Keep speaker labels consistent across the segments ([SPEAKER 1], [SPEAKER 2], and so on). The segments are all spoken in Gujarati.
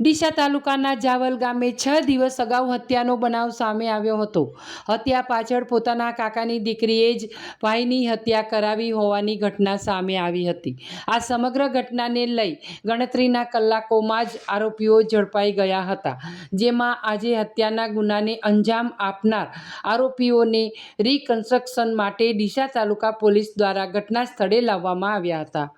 [SPEAKER 1] ડીસા તાલુકાના જાવલ ગામે છ દિવસ અગાઉ હત્યાનો બનાવ સામે આવ્યો હતો. હત્યા પાછળ પોતાના કાકાની દીકરીએ જ ભાઈની હત્યા કરાવી હોવાની ઘટના સામે આવી હતી. આ સમગ્ર ઘટનાને લઈ ગણતરીના કલાકોમાં જ આરોપીઓ ઝડપાઈ ગયા હતા, જેમાં આજે હત્યાના ગુનાને અંજામ આપનાર આરોપીઓને રિકન્સ્ટ્રક્શન માટે ડીસા તાલુકા પોલીસ દ્વારા ઘટના સ્થળે લાવવામાં આવ્યા હતા.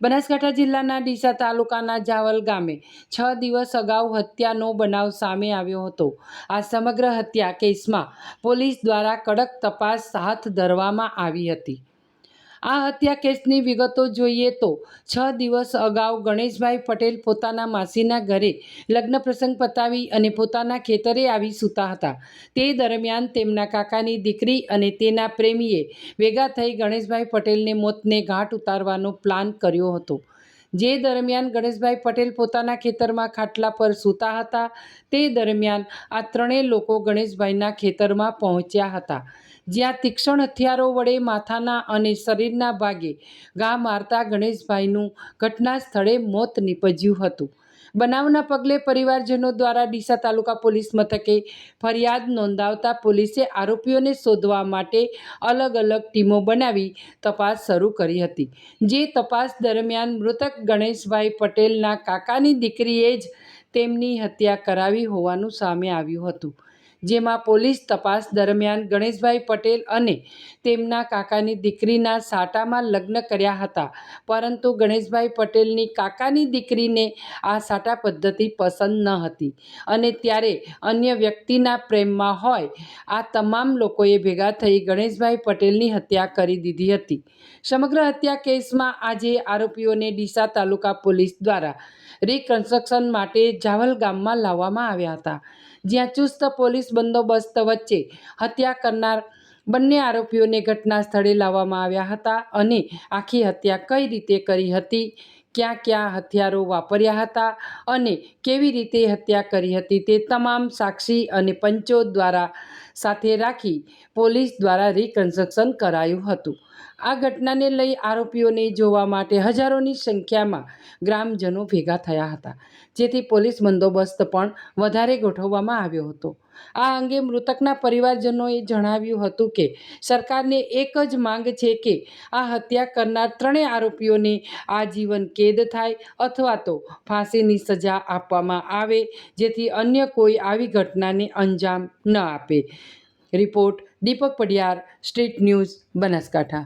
[SPEAKER 1] બનાસકાંઠા જિલ્લાના ડીસા તાલુકાના જાવલ ગામે છ દિવસ અગાઉ હત્યાનો બનાવ સામે આવ્યો હતો. આ સમગ્ર હત્યા કેસમાં પોલીસ દ્વારા કડક તપાસ હાથ ધરવામાં આવી હતી. આ હત્યા કેસની વિગતો જોઈએ તો છ દિવસ અગાઉ ગણેશભાઈ પટેલ પોતાના માસીના ઘરે લગ્ન પ્રસંગ પતાવી અને પોતાના ખેતરે આવી સૂતા હતા. તે દરમિયાન તેમના કાકાની દીકરી અને તેના પ્રેમીએ ભેગા થઈ ગણેશભાઈ પટેલને મોતને ઘાટ ઉતારવાનો પ્લાન કર્યો હતો. જે દરમિયાન ગણેશભાઈ પટેલ પોતાના ખેતરમાં ખાટલા પર સૂતા હતા, તે દરમિયાન આ ત્રણેય લોકો ગણેશભાઈના ખેતરમાં પહોંચ્યા હતા. જ્યાં તીક્ષ્ણ હથિયારો વડે માથાના અને શરીરના ભાગે ઘા મારતા ગણેશભાઈનું ઘટના સ્થળે મોત નીપજ્યું હતું. બનાવના પગલે પરિવારજનો દ્વારા ડીસા તાલુકા પોલીસ મથકે ફરિયાદ નોંધાવતા પોલીસે આરોપીઓને શોધવા માટે અલગ અલગ ટીમો બનાવી તપાસ શરૂ કરી હતી. જે તપાસ દરમિયાન મૃતક ગણેશભાઈ પટેલના કાકાની દીકરીએ જ તેમની હત્યા કરાવી હોવાનું સામે આવ્યું હતું. જેમાં પોલીસ તપાસ દરમિયાન ગણેશભાઈ પટેલ અને તેમના કાકાની દીકરીના સાટામાં લગ્ન કર્યા હતા. પરંતુ ગણેશભાઈ પટેલની કાકાની દીકરીને આ સાટા પદ્ધતિ પસંદ ન હતી અને ત્યારે અન્ય વ્યક્તિના પ્રેમમાં હોય, આ તમામ લોકોએ ભેગા થઈ ગણેશભાઈ પટેલની હત્યા કરી દીધી હતી. સમગ્ર હત્યા કેસમાં આજે આરોપીઓને ડીસા તાલુકા પોલીસ દ્વારા રિકન્સ્ટ્રક્શન માટે જાવલ ગામમાં લાવવામાં આવ્યા હતા. જ્યાં ચુસ્ત પોલીસ બંદોબસ્ત વચ્ચે હત્યા કરનાર બંને આરોપીઓને ઘટના સ્થળે લાવવામાં આવ્યા હતા અને આખી હત્યા કઈ રીતે કરી હતી, ક્યાં ક્યાં હથિયારો વાપર્યા હતા અને કેવી રીતે હત્યા કરી હતી તે તમામ સાક્ષી અને પંચો દ્વારા સાથે રાખી પોલીસ દ્વારા રિકન્સ્ટ્રક્શન કરાયું હતું. આ ઘટનાને લઈ આરોપીઓને જોવા માટે હજારોની સંખ્યામાં ગ્રામજનો ભેગા થયા હતા, જેથી પોલીસ બંદોબસ્ત પણ વધારે ગોઠવવામાં આવ્યો હતો. આ અંગે મૃતકના પરિવારજનોએ જણાવ્યું હતું કે, સરકારને એક જ માંગ છે કે આ હત્યા કરનાર ત્રણેય આરોપીઓને આજીવન કેદ થાય અથવા તો ફાંસીની સજા આપવામાં આવે, જેથી અન્ય કોઈ આવી ઘટનાને અંજામ ન આપે. Report Deepak Padiyar street news Banaskantha.